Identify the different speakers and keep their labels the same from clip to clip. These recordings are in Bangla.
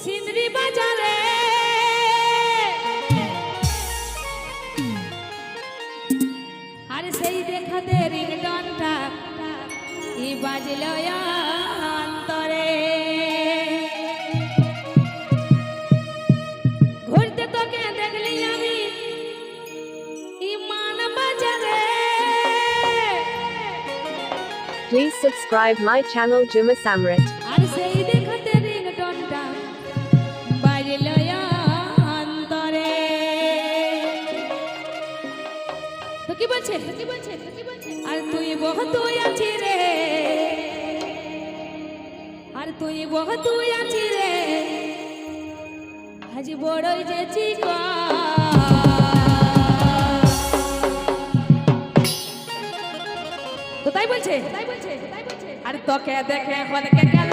Speaker 1: সিন্দ্রি বাজারে। আর সেই দেখাতে রিংটনটা ই বাজল অন্তরে। ঘুরতে তোকে দেখলি আমি ইমান বাজারে।
Speaker 2: Please subscribe my channel Juma Samrit.
Speaker 1: বলছে? কি কি আর তুই বহ তুই আছি রে। আর তুই বহ তুই আছি রে। আজ বড়ই যে চিকা তো তাই বলছে? তাই বলছে তাই বলছে। আর তোকে দেখে হলকে গেল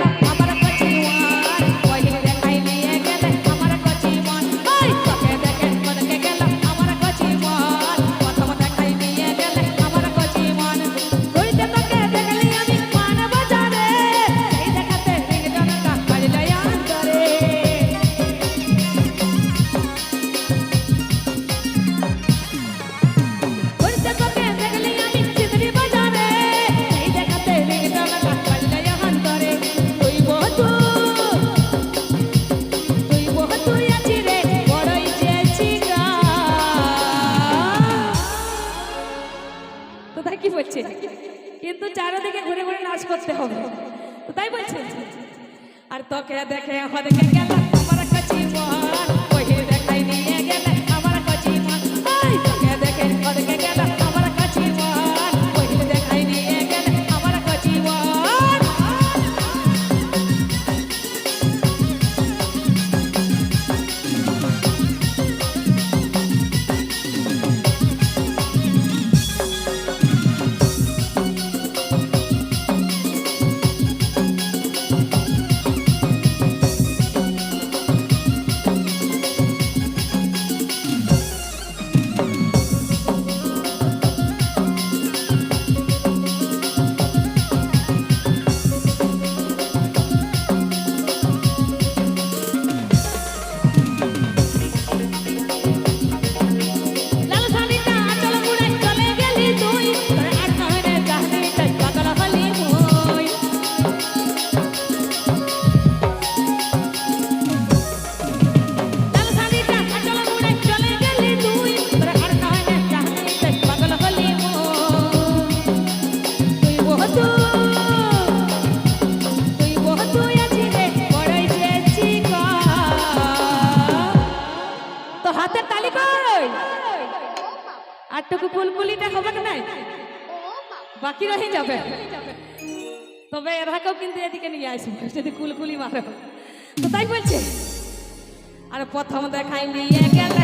Speaker 1: তো তাই কি বলছে কিন্তু চারোদিকে ঘুরে ঘুরে নাচ করতে হবে। তো তাই বলছে। আর তোকে দেখে দেখে গেল আমার কাছে আটটুকু কুলকুলিটা হবে নাই। বাকি রয়ে যাবে। তবে এরাকেও কিন্তু এদিকে নিয়ে আসবে যদি কুলকুলি মারো। তো তাই বলছে, আর প্রথম দেখাই নিয়ে গেলে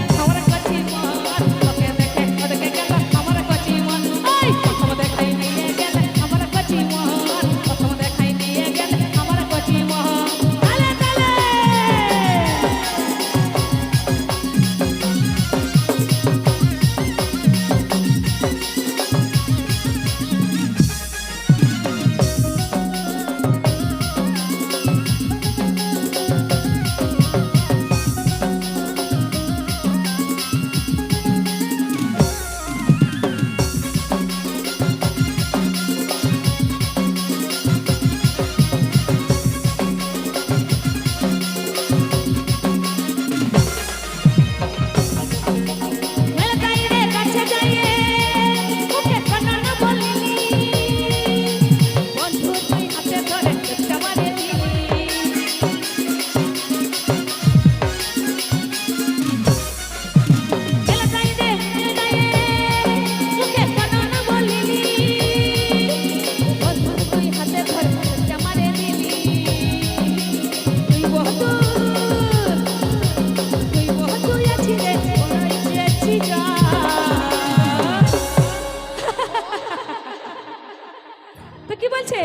Speaker 1: কি বলছে?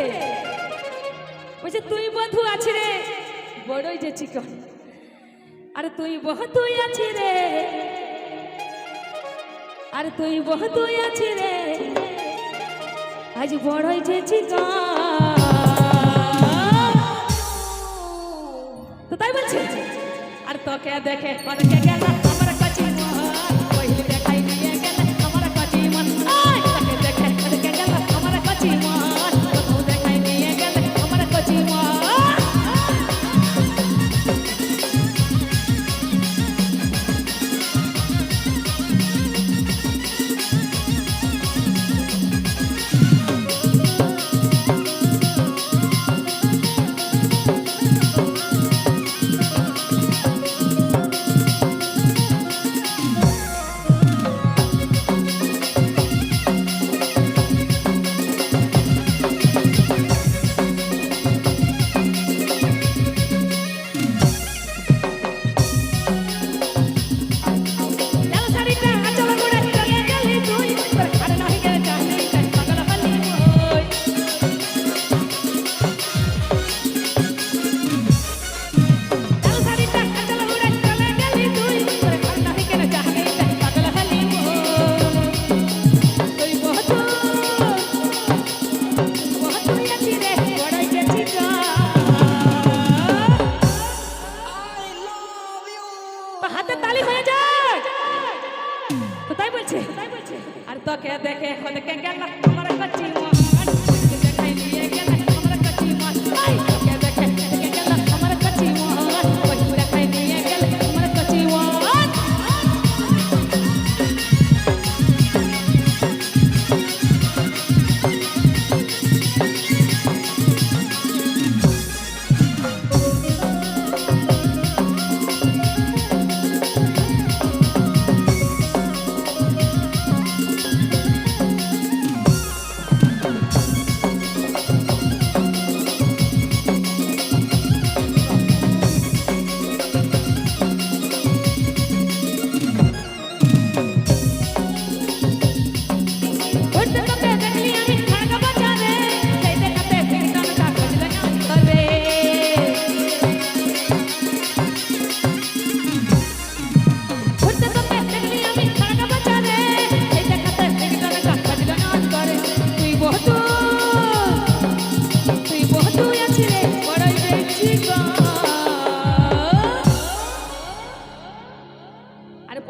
Speaker 1: বলছে, তুই বন্ধু আছি রে। বড়ই যে চিকন। আর তুই বহ, তুই আছি রে। আর তুই বহ, তুই আছি রে। আজ বড়ই যে চিকন। তো তাই বলছে। আর তোকে দেখে অনেকে গেলা তোকে দেখে এখন কে গেল তোমার কাছে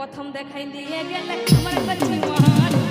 Speaker 1: প্রথম দেখাই দিয়ে গেলে আমার কাছে মহান।